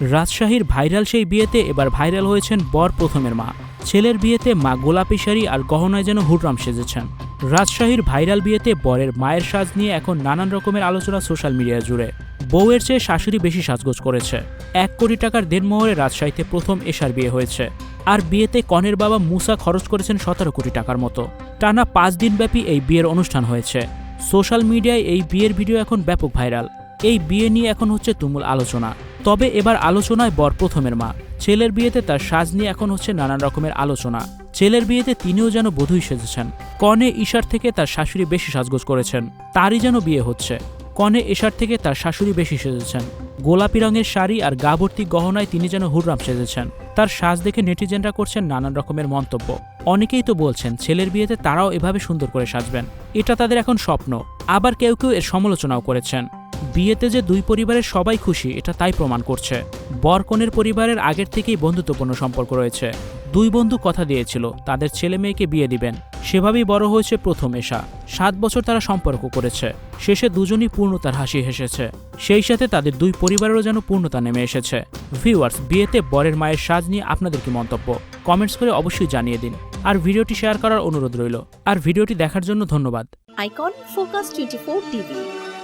রাজশাহীর ভাইরাল সেই বিয়েতে এবার ভাইরাল হয়েছেন বর প্রথমের মা। ছেলের বিয়েতে মা গোলাপি শাড়ি আর গহনায় যেন হুররাম সেজেছেন। রাজশাহীর ভাইরাল বিয়েতে বরের মায়ের সাজ নিয়ে এখন নানান রকমের আলোচনা সোশ্যাল মিডিয়া জুড়ে। বউয়ের চেয়ে শাশুড়ি বেশি সাজগোজ করেছে। এক কোটি টাকার দেনমোহরে রাজশাহীতে প্রথম এশার বিয়ে হয়েছে। আর বিয়েতে কনের বাবা মুসা খরচ করেছেন সতেরো কোটি টাকার মতো। টানা পাঁচ দিনব্যাপী এই বিয়ের অনুষ্ঠান হয়েছে। সোশ্যাল মিডিয়ায় এই বিয়ের ভিডিও এখন ব্যাপক ভাইরাল। এই বিয়ে নিয়ে এখন হচ্ছে তুমুল আলোচনা। তবে এবার আলোচনায় বর প্রথমের মা। ছেলের বিয়েতে তার সাজ নিয়ে এখন হচ্ছে নানান রকমের আলোচনা। ছেলের বিয়েতে তিনিও যেন বধূই সেজেছেন। কনে ঈশার থেকে তার শাশুড়ি বেশি সাজগোজ করেছেন। তারই যেন বিয়ে হচ্ছে। কনে এশার থেকে তার শাশুড়ি বেশি সেজেছেন। গোলাপি রঙের শাড়ি আর গা ভর্তি গহনায় তিনি যেন হুররাম সেজেছেন। তার সাজ দেখে নেটিজেনরা করছেন নানান রকমের মন্তব্য। অনেকেই তো বলছেন, ছেলের বিয়েতে তারাও এভাবে সুন্দর করে সাজবেন। এটা তাদের এখন স্বপ্ন। আবার কেউ কেউ এর সমালোচনাও করেছেন। বিয়েতে যে দুই পরিবারের সবাই খুশি এটা তাই প্রমাণ করছে। বর কনের পরিবারের আগের থেকেই বন্ধুত্বপূর্ণ সম্পর্ক রয়েছে। দুই বন্ধু কথা দিয়েছিল তাদের ছেলে মেয়েকে বিয়ে দিবেন। সেভাবেই বড় হয়েছে প্রথম এশা। সাত বছর তারা সম্পর্ক করেছে। শেষে দুজনই পূর্ণতার হাসি হেসেছে। সেই সাথে তাদের দুই পরিবারেরও যেন পূর্ণতা নেমে এসেছে। ভিউয়ার্স বিয়েতে বরের মায়ের সাজ নিয়ে আপনাদের কি মন্তব্য? কমেন্টস করে অবশ্যই জানিয়ে দিন। আর ভিডিওটি শেয়ার করার অনুরোধ রইল। আর ভিডিওটি দেখার জন্য ধন্যবাদ। Icon Focus 24 TV,